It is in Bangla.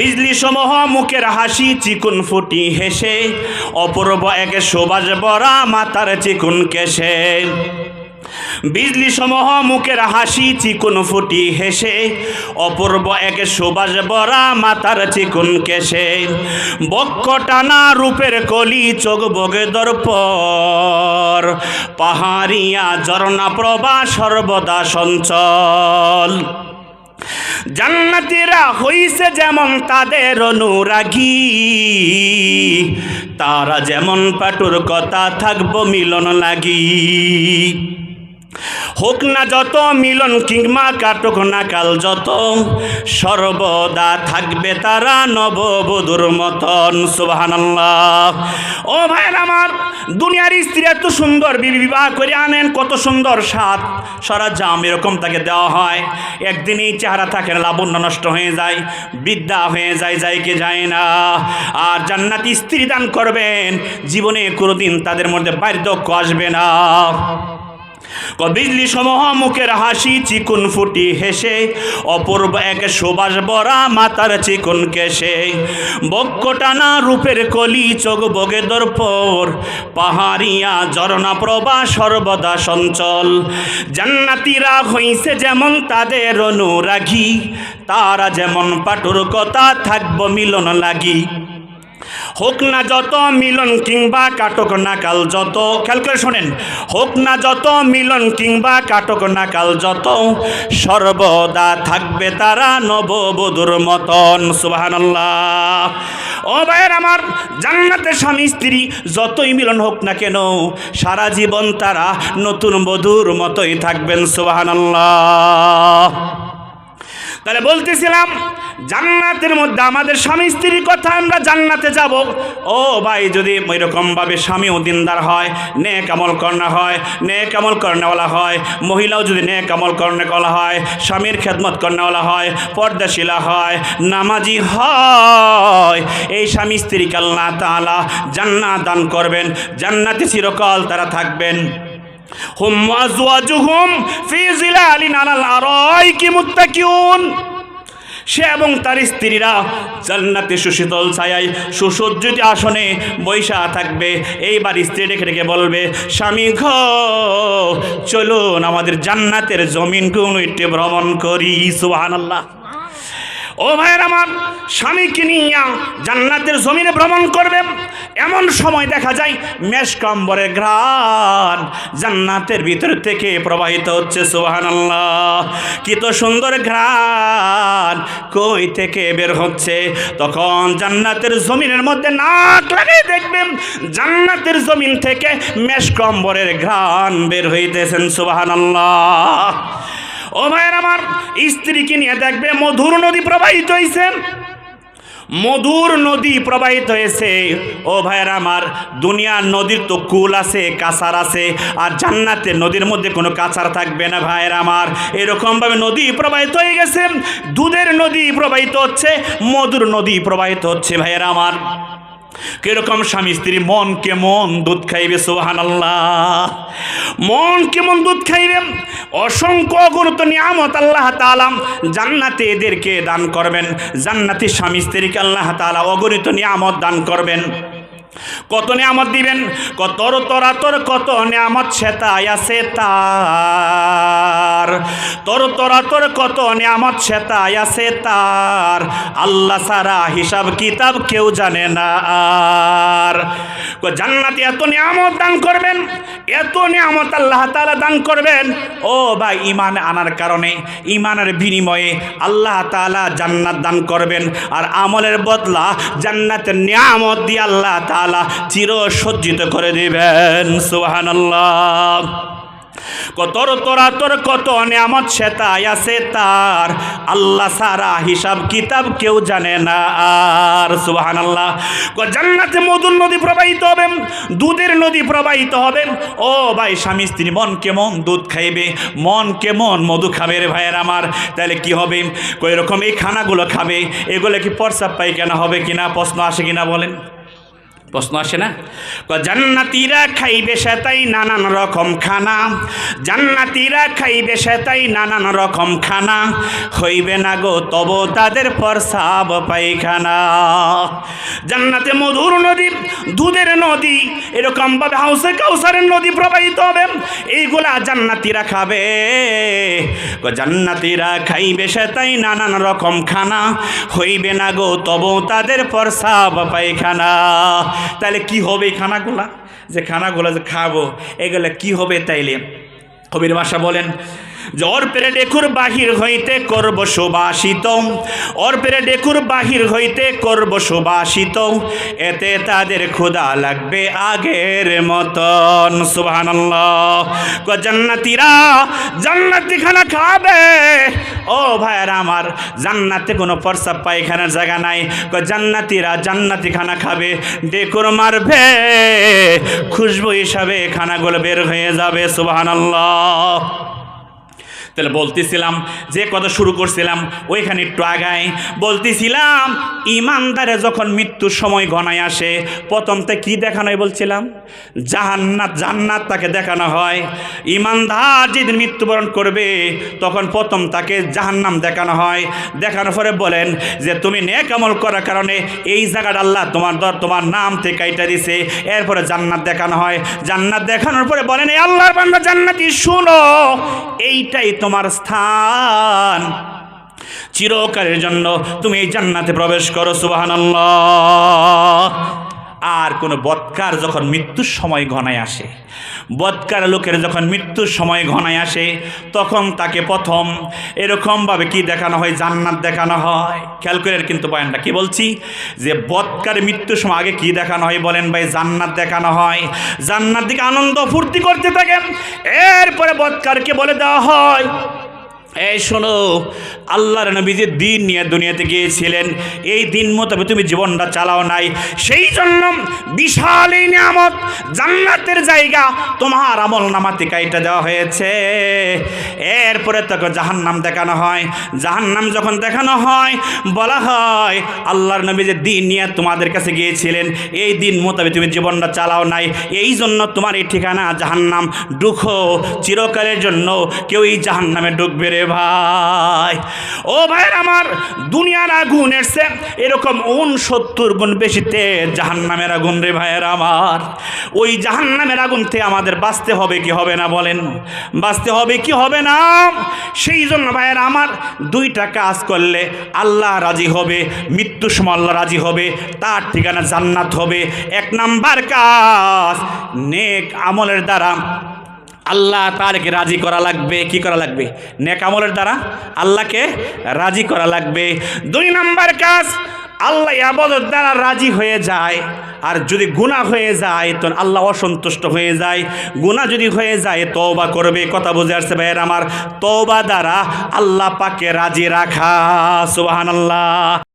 বিজলি সমূহ মুখের হাসি চিকুন ফুটি হেসে, অপূর্ব একে সুবাস বরা মাতার চিকুন কেশে বিজলি সমূহ মুখের হাসি চিকুন ফুটি হেসে, অপূর্ব এক সুবাস বরা মাতার চিকুন কেশে বক্ষ টানা রূপের কলি চোখ বগে দর্পর, পাহাড়িয়া ঝর্ণা প্রভা সর্বদা সঞ্চল। জান্নাতিরা হইছে যেমন তাদের অনুরাগী। তারা যেমন পাটুর কথা থাকব মিলন লাগি। হোক না যত মিলন কিংবা কাটক না কাল যত, সর্বদা থাকবে তারা নববধুর মতন, সুবহানাল্লাহ। ও ভাইয়ের আমার, দুনিয়ার স্ত্রী এত সুন্দর, বিবি বিবাহ করে আনেন, কত সুন্দর স্বাদ। সারা জাম এরকম তাকে দেওয়া হয়। একদিনই চেহারা থাকে লাবণ্য নষ্ট হয়ে যায়, বিদ্যা হয়ে যায় যাইকে যায় না। আর জান্নাতি স্ত্রী দান করবেন, জীবনে কোনোদিন তাদের মধ্যে বার্ধক্য আসবে না। বিজলি সমূহ মুখের হাসি চিকুন ফুটি হেসে, অপূর্ব এক সুবাস বরা মাতার চিকুন কেশে। বক্ষ টানা রূপের কলি চোখ বগে দর্পর, পাহাড়িয়া ঝর্ণা প্রভা সর্বদা সঞ্চল। জান্নাতিরা হইছে যেমন তাদের অনুরাগী, তারা যেমন পাটুর কথা থাকব মিলন লাগি। হোক না যত মিলন কিংবা কাটক নাকাল যত, খেয়াল করে শোনেন, হোক না যত মিলন কিংবা কাটক নাকাল যত, সর্বদা থাকবে তারা নববধুর মতন, সুবহানাল্লাহ। ও ভাইয়ের আমার জান্নাতে স্বামী, স্ত্রী, যতই মিলন হোক না কেন, সারা জীবন তারা নতুন বধুর মতোই থাকবেন, সুবহানাল্লাহ। তাহলে বলতেছিলাম, জান্নাতের মধ্যে আমাদের স্বামী স্ত্রীর কথা আমরা জান্নাতে যাব। ও ভাই, যদি ওইরকমভাবে স্বামীও দিনদার হয় নে কামল কর্ণা হয় নে কামল কর্ণাওয়ালা হয়, মহিলাও যদি নে কামল কর্ণাওয়ালা হয়, স্বামীর খেদমত কর্ণাওয়ালা হয়, পর্দাশিলা হয়, নামাজি হয়, এই স্বামী স্ত্রীকে আল্লাহ তাআলা জান্নাত দান করবেন, জান্নাতে চিরকাল তারা থাকবেন। হুম সে এবং তার স্ত্রীরা জান্নাতে সুশীতল ছায়ায় সুসজ্জিত আসনে বৈশা থাকবে। এইবার স্ত্রী রেখে রেখে বলবে, স্বামী ঘ চলুন আমাদের জান্নাতের জমিনগুলো একটু ভ্রমণ করি। সুবহানাল্লাহ। ও ভাইয়ের আমার, স্বামীকে নিয়ে জান্নাতের জমিনে ভ্রমণ করবে। এমন সময় দেখা যায়, মেষকম্বরের ঘ্রাণ জান্নাতের ভিতর থেকে প্রবাহিত হচ্ছে সুবাহান আল্লাহ কি তো সুন্দর ঘ্রাণ কই থেকে বের হচ্ছে? তখন জান্নাতের জমিনের মধ্যে নাক লাগিয়ে দেখবেন, জান্নাতের জমিন থেকে মেষকম্বরের ঘ্রাণ বের হইতেছেন সুবাহান আল্লাহ ও ভাইয়ের আমার, স্ত্রীকে নিয়ে দেখবে মধুর নদী প্রবাহিত হয়েছে মধুর নদী প্রবাহিত হয়েছে। ও ভাইয়ের আমার, দুনিয়ার নদীর তো কুল আছে, কাছার আছে, আর জান্নাতের নদীর মধ্যে কোনো কাছার থাকবে না ভাইয়ের আমার। এরকমভাবে নদী প্রবাহিত হয়ে গেছে। দুধের নদী প্রবাহিত হচ্ছে, মধুর নদী প্রবাহিত হচ্ছে ভাইয়ের আমার। কীরকম স্বামী স্ত্রী, মন কেমন দুধ খাইবে সোহান আল্লাহ মন কেমন দুধ খাইবে? অসংখ্য গুরুত্ব নিয়ামত আল্লাহ তালাম জান্নাতে এদেরকে দান করবেন। জান্নাতি স্বামী স্ত্রীকে আল্লাহ তালা অগণিত নিয়ামত দান করবেন। কত নিয়ামত দিবেন? কত তোরা, তোর কত নিয়ামত সেতাই আছে তার। তোর, তোরা তোর, কত নিয়ামত সেতাই আছে তার। আল্লাহ সারা হিসাব কিতাব কেউ জানে না আর। জান্নাতে এত নিয়ামত দান করবেন, এত নিয়ামত আল্লাহ তাআলা দান করবেন। ও ভাই ইমান আনার কারণে ইমানের বিনিময়ে আল্লাহ তাআলা জান্নাত দান করবেন। আর আমলের বদলা জান্নাতের নিয়ামত দিয়ে আল্লাহ তাআলা চির সজ্জিত করে দিবেন, সুবহানাল্লাহ। কতর তোরা তোর কত নিয়ামত সেতাই আছে তার। আল্লাহ সারা হিসাব কিতাব কেউ জানে না আর সুবাহান আল্লাহ জান্নাতে মধুর নদী প্রবাহিত হবে, দুধের নদী প্রবাহিত হবে। ও ভাই স্বামী, স্ত্রী, মন কেমন দুধ খাইবে? মন কেমন মধু খাবে রে ভাইয়ের আমার? তাহলে কি হবে? কই রকম এই খানাগুলো খাবে, এগুলো কি প্রস্রাব পায়খানা হবে কিনা? প্রশ্ন আসে কিনা বলেন। প্রশ্ন আসে না? জান্নাতিরা খাইবে সেতাই নানান রকম খানা। জান্নাতিরা খাইবে সেতাই নানান রকম খানা। হইবে না গো, তব তাদের প্রসাব পায়খানা। জান্নাতে মধুর নদী, দুধের নদী এরকম ভাবে হাউসে কাউসারের নদী প্রবাহিত হবে, এইগুলা জান্নাতিরা খাবে। জান্নাতিরা খাইবে সেতাই নানান রকম খানা। হইবে না গো, তব তাদের প্রসাব পায়খানা। তাহলে কি হবে এই খানাগুলা? যে খানাগুলা যে খাব, এগুলো কি হবে তাইলে? কবির বাসা বলেন যে ওর পেরে ডেকুর বাহির হইতে করব সুবাসিত। পেরে ডেকুর বাহির হইতে করব সুবাসিত। এতে তাদের ক্ষুধা লাগবে আগের মতন। সুবহানাল্লাহ। জান্নাতীরা জান্নাতি খানা খাবে। ও ভাইয়ার আমার, জান্নাতে কোনো প্রস্রাব পায়খানার জায়গা নাই। জান্নাতীরা জান্নাতি খানা খাবে। ডেকুর মারবে। খুশবু হিসাবে খানাগুলো বের হয়ে যাবে। সুবহানাল্লাহ। তাহলে বলতেছিলাম, যে কথা শুরু করছিলাম, ওইখানে একটু আগায়। বলতেছিলাম, ইমানদারে যখন মৃত্যুর সময় গণায় আসে, প্রথমতে কি দেখানো হয় বলছিলাম? জাহান্নাত, জান্নাত তাকে দেখানো হয়। ইমানদার যেদিন মৃত্যুবরণ করবে, তখন প্রথম তাকে জাহান্নাম দেখানো হয়। দেখানোর পরে বলেন যে, তুমি নেক আমল করার কারণে এই জায়গাটা আল্লাহ তোমার দর, তোমার নাম থেকে কাইটা দিছে। এরপরে জান্নাত দেখানো হয়। জান্নাত দেখানোর পরে বলেন এই আল্লাহর বান্দা জান্নাতি, শুনো, এইটাই তোমার স্থান। চিরকালের জন্য তুমি জান্নাতে প্রবেশ করো সুবহানাল্লাহ। আর কোনো বৎকার যখন মৃত্যুর সময় ঘনায় আসে, বৎকার লোকের যখন মৃত্যুর সময় ঘনায় আসে, তখন তাকে প্রথম এরকমভাবে কি দেখানো হয়? জান্নাত দেখানো হয়। খেয়াল কিন্তু বয়ানটা কি বলছি? যে বৎকার মৃত্যুর সময় আগে কি দেখানো হয় বলেন ভাই? জান্নাত দেখানো হয়। জান্নাত দিকে আনন্দ ফুর্তি করতে থাকেন। এরপরে বৎকারকে বলে দেওয়া হয় এই শোনো, আল্লাহর নবী যে দিন নিয়ে দুনিয়াতে গিয়েছিলেন, এই দিন মোতাবেক তুমি জীবনটা চালাও নাই। সেই জন্য বিশাল এই নিয়ামত, জান্নাতের জায়গা তোমার আমল নামাতে কাইটা দেওয়া হয়েছে। এরপরে তোকে জাহান্নাম দেখানো হয়। জাহান্নাম যখন দেখানো হয়, বলা হয়, আল্লাহর নবী যে দিন নিয়ে তোমাদের কাছে গিয়েছিলেন, এই দিন মোতাবেক তুমি জীবনটা চালাও নাই। এই জন্য তোমার এই ঠিকানা জাহান্নাম দুঃখো চিরকালের জন্য কেউ এই জাহান্নামে ঢুকবে রে ভাই। ও ভাইয়ের আমার দুনিয়ার আগুন এসছে এরকম উনসত্তর গুণ বেশিতে জাহান্নামের আগুন রে ভাইয়ের আমার। ওই জাহান্নামের আগুন থেকে আমাদের বাঁচতে হবে কি হবে না বলেন। বাঁচতে হবে কি হবে না? সেই জন্য ভাইয়ের আমার দুইটা কাজ করলে আল্লাহ রাজি হবে মৃত্যুর সময় রাজি হবে, তার ঠিকানা জান্নাত হবে। এক নাম্বার কাজ, নেক আমলের দ্বারা আল্লাহ তারকে রাজি করা লাগবে, কি করা লাগবে? নেকামলের দ্বারা আল্লাহকে রাজি করা লাগবে। দুই নাম্বার কাজ, আল্লাহ আবাদত দ্বারা রাজি হয়ে যায়, আর যদি গুনাহ হয়ে যায় তো আল্লাহ অসন্তুষ্ট হয়ে যায়। গুনাহ যদি হয়ে যায়, তওবা করবে, কথা বুঝে আসছে, ভাইয়ের আমার, তওবা দ্বারা আল্লাহ পাকে রাজি রাখা। সুবহানাল্লাহ। সব